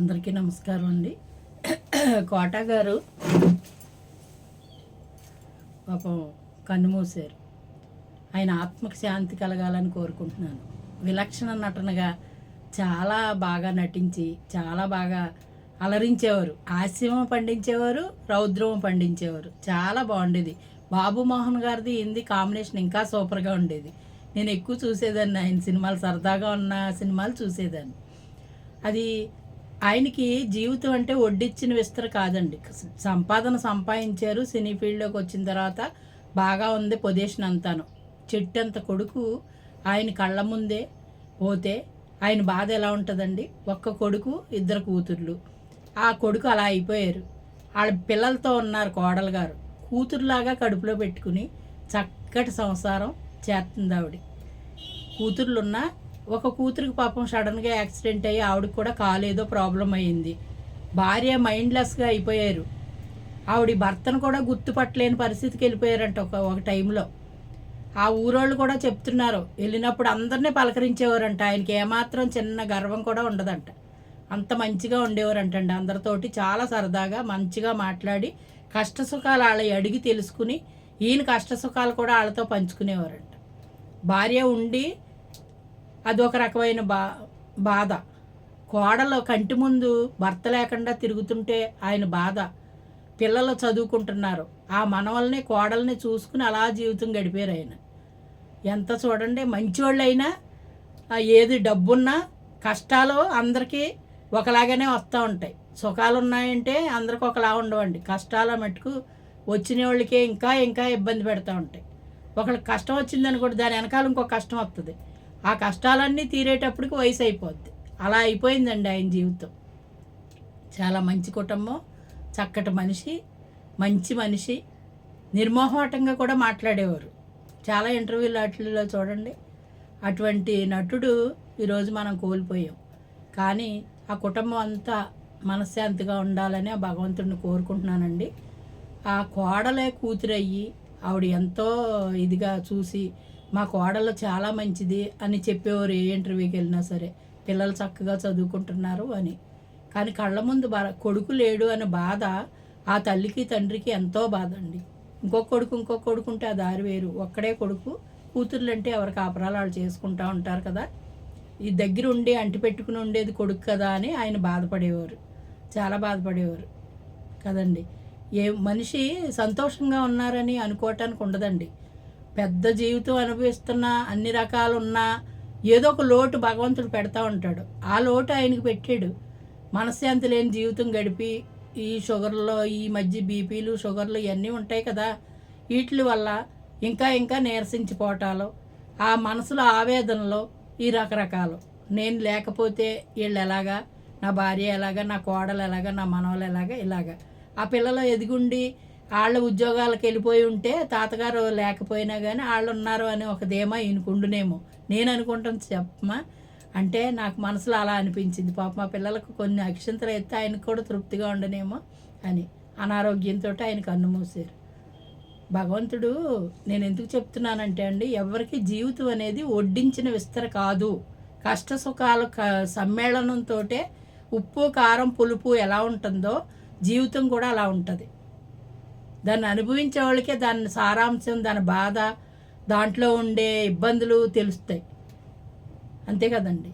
అందరికీ నమస్కారం అండి. కోటా గారు పాపం కన్నుమూశారు ఆయన ఆత్మకు శాంతి కలగాలని కోరుకుంటున్నాను. విలక్షణ నటనగా చాలా బాగా నటించి చాలా బాగా అలరించేవారు. హాస్యం పండించేవారు రౌద్రం పండించేవారు. చాలా బాగుండేది. బాబు మోహన్ గారిది హిందీ కాంబినేషన్ ఇంకా సూపర్గా ఉండేది. నేను ఎక్కువ చూసేదాన్ని. ఆయన సినిమాలు సరదాగా ఉన్న సినిమాలు చూసేదాన్ని. అది ఆయనకి జీవితం అంటే వడ్డిచ్చిన విస్తర కాదండి. సంపాదన సంపాదించారు సినీ ఫీల్డ్లోకి వచ్చిన తర్వాత బాగా ఉంది పొజిషన్ అంతాను. చెట్టంత కొడుకు ఆయన కళ్ళ ముందే పోతే ఆయన బాధ ఎలా ఉంటుందండి? ఒక్క కొడుకు ఇద్దరు కూతుర్లు. ఆ కొడుకు అలా అయిపోయారు. వాళ్ళ పిల్లలతో ఉన్నారు కోడలు గారు. కూతురులాగా కడుపులో పెట్టుకుని చక్కటి సంసారం చేస్తుంది ఆవిడ. కూతుర్లున్నా ఒక కూతురికి పాపం సడన్గా యాక్సిడెంట్ అయ్యి ఆవిడకి కూడా కాలేదో ప్రాబ్లం అయ్యింది. భార్య మైండ్లెస్గా అయిపోయారు. ఆవిడ భర్తను కూడా గుర్తుపట్టలేని పరిస్థితికి వెళ్ళిపోయారంట ఒక ఒక టైంలో ఆ ఊరోళ్ళు కూడా చెప్తున్నారు వెళ్ళినప్పుడు అందరినీ పలకరించేవారంట. ఆయనకి ఏమాత్రం చిన్న గర్వం కూడా ఉండదంట. అంత మంచిగా ఉండేవారంటండి. అందరితోటి చాలా సరదాగా మంచిగా మాట్లాడి కష్టసుఖాలు వాళ్ళ అడిగి తెలుసుకుని ఈయన కష్టసుఖాలు కూడా వాళ్ళతో పంచుకునేవారంట. భార్య ఉండి అదొక రకమైన బా బాధ. కోడలు కంటి ముందు భర్త లేకుండా తిరుగుతుంటే ఆయన బాధ. పిల్లలు చదువుకుంటున్నారు. ఆ మనవల్ని కోడల్ని చూసుకుని అలా జీవితం గడిపారు ఆయన. ఎంత చూడండి మంచివాళ్ళైనా ఏది డబ్బున్నా కష్టాలు అందరికీ ఒకలాగానే వస్తూ ఉంటాయి. సుఖాలు ఉన్నాయంటే అందరికి ఒకలా ఉండవండి. కష్టాల మటుకు వచ్చిన వాళ్ళకే ఇంకా ఇంకా ఇబ్బంది పెడతా ఉంటాయి. ఒకళ్ళకి కష్టం వచ్చిందని కూడా దాని వెనకాల ఇంకో కష్టం వస్తుంది ఆ కష్టాలన్నీ తీరేటప్పటికి వయసు అయిపోద్ది. అలా అయిపోయిందండి ఆయన జీవితం. చాలా మంచి కుటుంబం చక్కటి మనిషి మంచి మనిషి నిర్మోహమాటంగా కూడా మాట్లాడేవారు. చాలా ఇంటర్వ్యూలు వాటిల్లో చూడండి. అటువంటి నటుడు ఈరోజు మనం కోల్పోయాం. కానీ ఆ కుటుంబం అంతా మనశ్శాంతిగా ఉండాలని ఆ భగవంతుడిని కోరుకుంటున్నానండి. ఆ కోడలే కూతురయ్యి ఆవిడ ఎంతో ఇదిగా చూసి మా కోడలు చాలా మంచిది అని చెప్పేవారు ఏ ఇంటర్వ్యూకి వెళ్ళినా సరే. పిల్లలు చక్కగా చదువుకుంటున్నారు అని. కానీ కళ్ళ ముందు బా కొడుకు లేడు అనే బాధ ఆ తల్లికి తండ్రికి ఎంతో బాధ అండి ఇంకొక కొడుకు ఇంకొక కొడుకు ఉంటే ఆ దారి వేరు. ఒక్కడే కొడుకు కూతుర్లు అంటే ఎవరికి కాపురాలు వాళ్ళు చేసుకుంటూ ఉంటారు కదా. ఈ దగ్గర ఉండి అంటి పెట్టుకుని ఉండేది కొడుకు కదా అని ఆయన బాధపడేవారు. చాలా బాధపడేవారు కదండి. ఏ మనిషి సంతోషంగా ఉన్నారని అనుకోవటానికి ఉండదండి. పెద్ద జీవితం అనుభవిస్తున్నా అన్ని రకాలు ఉన్నా ఏదో ఒక లోటు భగవంతుడు పెడతా ఉంటాడు. ఆ లోటు ఆయనకి పెట్టాడు. మనశ్శాంతి లేని జీవితం గడిపి ఈ షుగర్లో ఈ మధ్య బీపీలు షుగర్లు ఇవన్నీ ఉంటాయి కదా. వీటి వల్ల ఇంకా ఇంకా నీరసించిపోవటాలు ఆ మనసులో ఆవేదనలో ఈ రకరకాలు. నేను లేకపోతే వీళ్ళు ఎలాగా? నా భార్య ఎలాగా? నా కోడలు ఎలాగా? నా మనవలు ఎలాగా? ఇలాగా. ఆ పిల్లలు ఎదిగుండి వాళ్ళ ఉద్యోగాలకు వెళ్ళిపోయి ఉంటే తాతగారు లేకపోయినా కానీ వాళ్ళు ఉన్నారు అని ఒక ధీమా ఈయనకుండునేమో నేను అనుకుంటాను చెప్పమా అంటే నాకు మనసులో అలా అనిపించింది. పాప మా పిల్లలకు కొన్ని అక్షంతలు ఎత్తే ఆయనకు కూడా తృప్తిగా ఉండనేమో అని. అనారోగ్యంతో ఆయన కన్ను మూసారు భగవంతుడు నేను ఎందుకు చెప్తున్నానంటే అండి ఎవరికి జీవితం అనేది వడ్డించిన విస్తర కాదు. కష్ట సుఖాల క సమ్మేళనంతో ఉప్పు కారం పులుపు ఎలా ఉంటుందో జీవితం కూడా అలా ఉంటుంది. దాన్ని అనుభవించే వాళ్ళకే దాని సారాంశం దాని బాధ దాంట్లో ఉండే ఇబ్బందులు తెలుస్తాయి. అంతే కదండి.